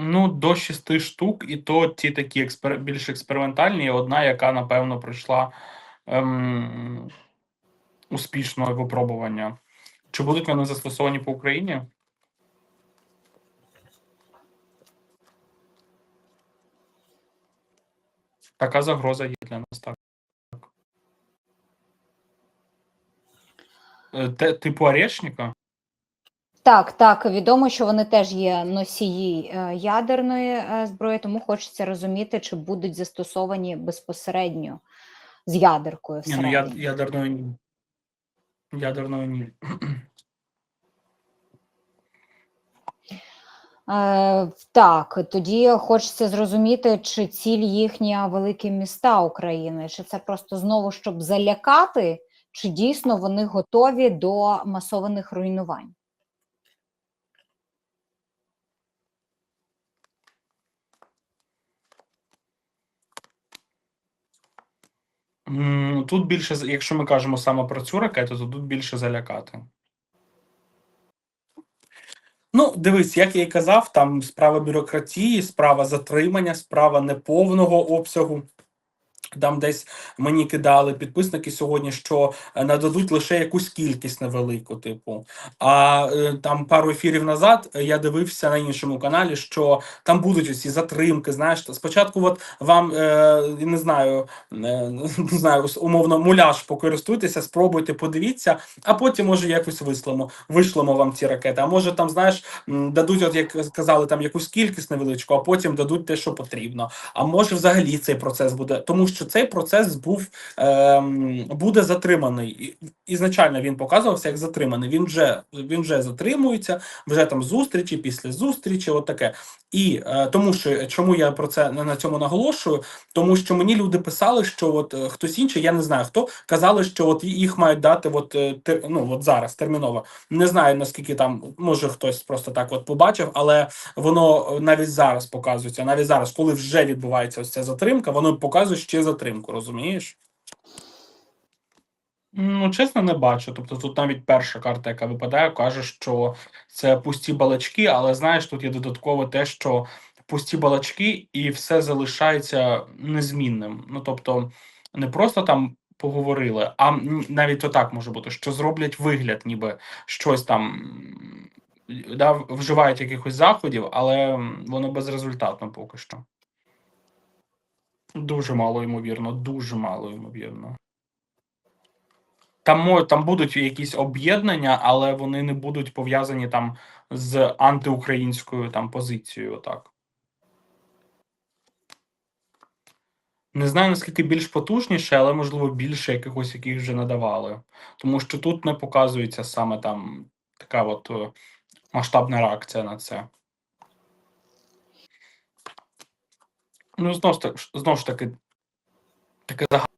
Ну, до 6 штук, і то ті такі експер... більш експериментальні, і одна, яка, напевно, пройшла ем... успішне випробування. Чи будуть вони застосовані по Україні? Така загроза є для нас так. Е, Те, типу Орешника? Так, так, відомо, що вони теж є носії е, ядерної е, зброї, тому хочеться розуміти, чи будуть застосовані безпосередньо з ядеркою Ні, ну я, всередині. ядерної ні. Ядерної ні. Е, так, тоді хочеться зрозуміти, чи ціль їхня великі міста України, чи це просто знову щоб залякати, чи дійсно вони готові до масованих руйнувань. Тут більше, якщо ми кажемо саме про цю ракету, то тут більше залякати. Ну, дивись, як я і казав, там справа бюрократії, справа затримання, справа неповного обсягу. Там десь мені кидали підписники сьогодні, що е, нададуть лише якусь кількість невелику, типу. А е, там пару ефірів назад е, я дивився на іншому каналі, що там будуть усі затримки. Знаєш, спочатку, от вам не знаю, не знаю, умовно муляж покористуйтеся, спробуйте, подивіться, а потім може якось вислемо, вишлемо вам ці ракети. А може там, знаєш, дадуть, от як сказали, там якусь кількість невеличку, а потім дадуть те, що потрібно. А може, взагалі цей процес буде, тому що цей процес був ем, буде затриманий. Ізначально він показувався як затриманий. Він вже він вже затримується, вже там зустрічі, після зустрічі, от таке. І е, тому що чому я про це на, цьому наголошую? Тому що мені люди писали, що от е, хтось інший, я не знаю хто, казали, що от їх мають дати, от е, те- ну от зараз терміново. Не знаю наскільки там може хтось просто так от побачив, але воно е, навіть зараз показується. Навіть зараз, коли вже відбувається ось ця затримка, воно показує ще затримку, розумієш? Ну, чесно, не бачу. Тобто тут навіть перша карта, яка випадає, каже, що це пусті балачки, але знаєш, тут є додатково те, що пусті балачки і все залишається незмінним. Ну тобто, не просто там поговорили, а навіть отак може бути, що зроблять вигляд, ніби щось там да, вживають якихось заходів, але воно безрезультатно поки що. Дуже мало ймовірно, дуже мало ймовірно. Там там будуть якісь об'єднання, але вони не будуть пов'язані там з антиукраїнською там позицією. Отак. Не знаю, наскільки більш потужніше, але можливо більше якихось, яких вже надавали. Тому що тут не показується саме там така от е, масштабна реакція на це. Ну, знову знову ж таки, таке загальне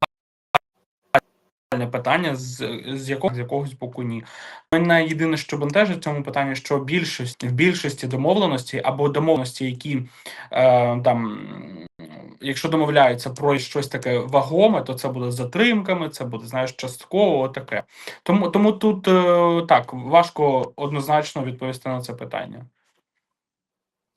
питання, з, з якого з якогось боку ні. Мене єдине, що бентежить в цьому питанні, що більшість в більшості домовленості або домовленості, які е, там, якщо домовляються про щось таке вагоме, то це буде з затримками, це буде, знаєш, частково таке. Тому тому тут е, так важко однозначно відповісти на це питання.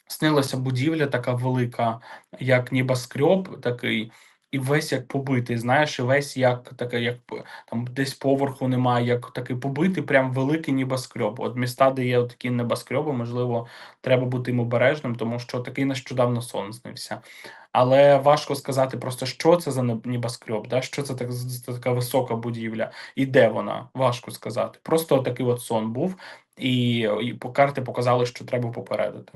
Снилася будівля така велика, як небоскреб такий, і весь як побитий, знаєш, і весь як таке, як там десь поверху немає, як такий побитий, прям великий небоскреб. От міста, де є такі небоскреби, можливо, треба бути їм обережним, тому що такий нещодавно сон снився. Але важко сказати просто, що це за неб- небоскреб, да? що це так, така висока будівля, і де вона, важко сказати. Просто такий от сон був, і, і по карти показали, що треба попередити.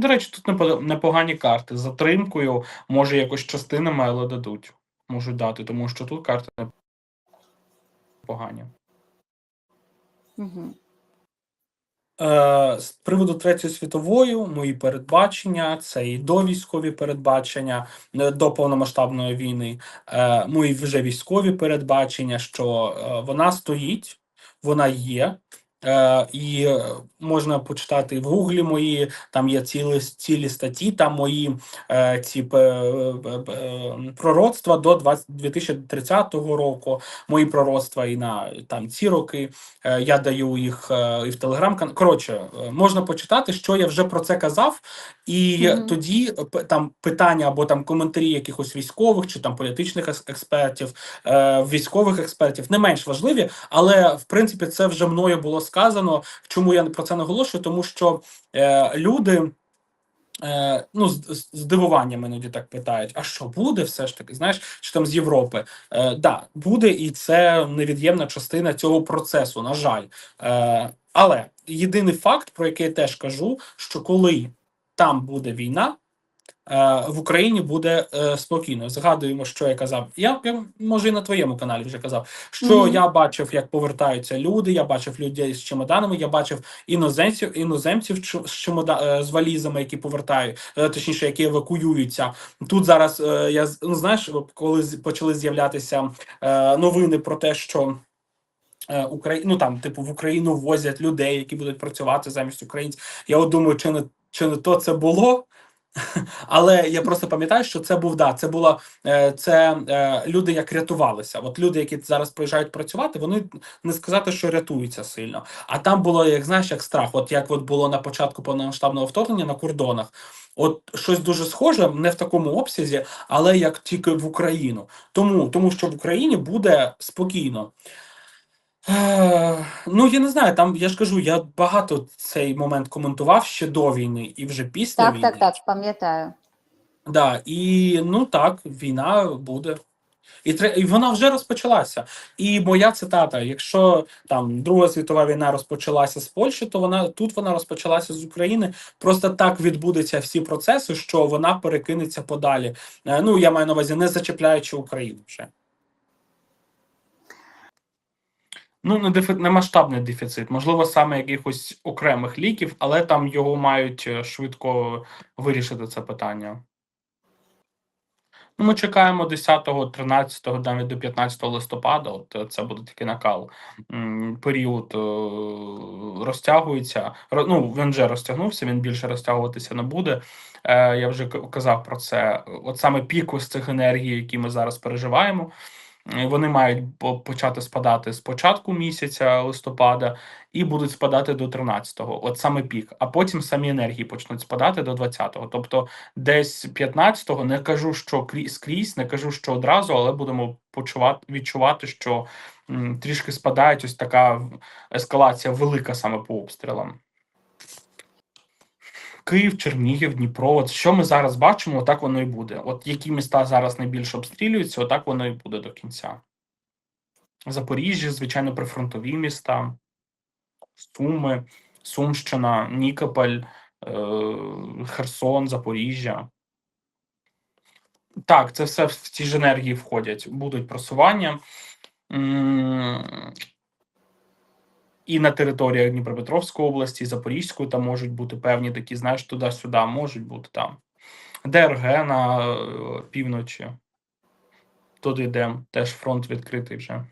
До речі, тут непогані карти. Затримкою, може, якось частинами, але дадуть. Можуть дати, тому що тут карти непогані. Угу. З приводу Третьої світової, мої передбачення, це і довійськові передбачення е, до повномасштабної війни, е, мої вже військові передбачення, що вона стоїть, вона є, Е, і е, можна почитати в гуглі мої, там є цілі, цілі статті, там мої е, ці е, е, е, пророцтва до 20, 2030 року, мої пророцтва і на там ці роки. Е, я даю їх е, і в телеграм-каналі. Коротше, можна почитати, що я вже про це казав, і Мгм. тоді е, там питання або там коментарі якихось військових чи там політичних експертів, е, військових експертів не менш важливі, але в принципі це вже мною було сказано. Чому я про це наголошую? Тому що е, люди. Е, ну, з, здивуванням іноді так питають: а що буде все ж таки? Знаєш, чи там з Європи? Е, да, буде, і це невід'ємна частина цього процесу, на жаль. Е, але єдиний факт, про який я теж кажу, що коли там буде війна, в Україні буде е, спокійно. Згадуємо, що я казав. Я, може і на твоєму каналі вже казав, що Мгм. я бачив, як повертаються люди. Я бачив людей з чемоданами. Я бачив іноземців, іноземців з чемода е, з валізами, які повертають, е, точніше, які евакуюються. Тут зараз е, я ну, знаєш, коли почали з'являтися е, новини про те, що. е, Украї... ну там, типу, в Україну возять людей, які будуть працювати замість українців. Я от думаю, чи не чи не то це було? Але я просто пам'ятаю, що це був да, це було е, це е, люди, як рятувалися. От люди, які зараз приїжджають працювати, вони не сказати, що рятуються сильно. А там було, як знаєш, як страх. От як от було на початку повномасштабного вторгнення на кордонах. От щось дуже схоже, не в такому обсязі, але як тільки в Україну. Тому, тому що в Україні буде спокійно. Ну, я не знаю, там я ж кажу, я багато цей момент коментував ще до війни і вже після Так, війни. так, так, пам'ятаю. Да, і ну так, війна буде. І, тре- і вона вже розпочалася. І моя цитата: якщо там Друга світова війна розпочалася з Польщі, то вона тут вона розпочалася з України. Просто так відбудуться всі процеси, що вона перекинеться подалі. Е, Ну, я маю на увазі, не зачепляючи Україну вже. Ну, не, дефі... не масштабний дефіцит, можливо, саме якихось окремих ліків, але там його мають е, швидко вирішити це питання. Ну, ми чекаємо 10, 13, навіть до 15 листопада. От е, це буде такий накал. Період е, розтягується. Ну, він вже розтягнувся, він більше розтягуватися не буде. Я вже казав про це. От саме пік ось цих енергій, які ми зараз переживаємо. Вони мають почати спадати з початку місяця листопада і будуть спадати до 13-го. От саме пік. А потім самі енергії почнуть спадати до 20-го. Тобто десь 15-го, не кажу, що крі- скрізь, не кажу, що одразу, але будемо почувати відчувати, що м, трішки спадають ось така ескалація велика саме по обстрілам. Київ, Чернігів, Дніпро. От що ми зараз бачимо, отак воно і буде. От які міста зараз найбільше обстрілюються, отак воно і буде до кінця. Запоріжжя, звичайно, прифронтові міста, Суми, Сумщина, Нікополь, е, Херсон, Запоріжжя. Так, це все в ці ж енергії входять. Будуть просування. І на територіях Дніпропетровської області, Запорізької там можуть бути певні такі, знаєш, туди-сюди можуть бути там. ДРГ на е, півночі. Туди йдемо, теж фронт відкритий вже.